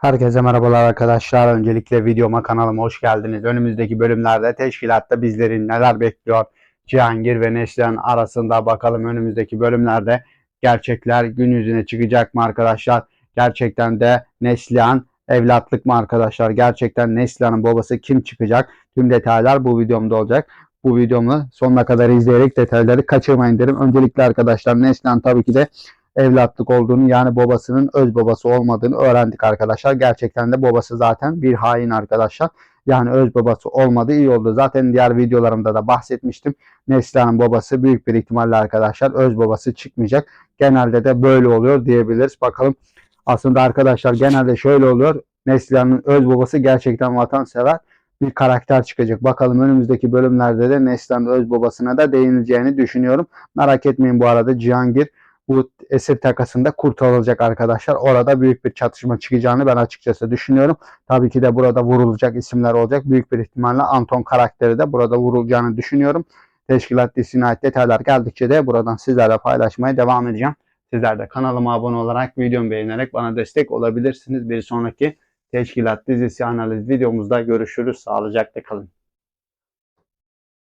Herkese merhabalar arkadaşlar. Öncelikle videoma kanalıma hoş geldiniz. Önümüzdeki bölümlerde teşkilatta bizleri neler bekliyor? Cihangir ve Neslihan arasında bakalım önümüzdeki bölümlerde gerçekler gün yüzüne çıkacak mı arkadaşlar? Gerçekten de Neslihan evlatlık mı arkadaşlar? Gerçekten Neslihan'ın babası kim çıkacak? Tüm detaylar bu videomda olacak. Bu videomu sonuna kadar izleyerek detayları kaçırmayın derim. Öncelikle arkadaşlar Neslihan tabii ki de evlatlık olduğunu yani babasının öz babası olmadığını öğrendik arkadaşlar. Gerçekten de babası zaten bir hain arkadaşlar. Yani öz babası olmadığı iyi oldu. Zaten diğer videolarımda da bahsetmiştim. Neslihan'ın babası büyük bir ihtimalle arkadaşlar öz babası çıkmayacak. Genelde de böyle oluyor diyebiliriz. Bakalım aslında arkadaşlar genelde şöyle oluyor. Neslihan'ın öz babası gerçekten vatansever bir karakter çıkacak. Bakalım önümüzdeki bölümlerde de Neslihan'ın öz babasına da değinileceğini düşünüyorum. Merak etmeyin bu arada Cihangir bu esir takasında kurtarılacak arkadaşlar. Orada büyük bir çatışma çıkacağını ben açıkçası düşünüyorum. Tabii ki de burada vurulacak isimler olacak. Büyük bir ihtimalle Anton karakteri de burada vurulacağını düşünüyorum. Teşkilat dizisine ait detaylar geldikçe de buradan sizlerle paylaşmaya devam edeceğim. Sizler de kanalıma abone olarak, videomu beğenerek bana destek olabilirsiniz. Bir sonraki Teşkilat dizisi analiz videomuzda görüşürüz. Sağlıcakla kalın.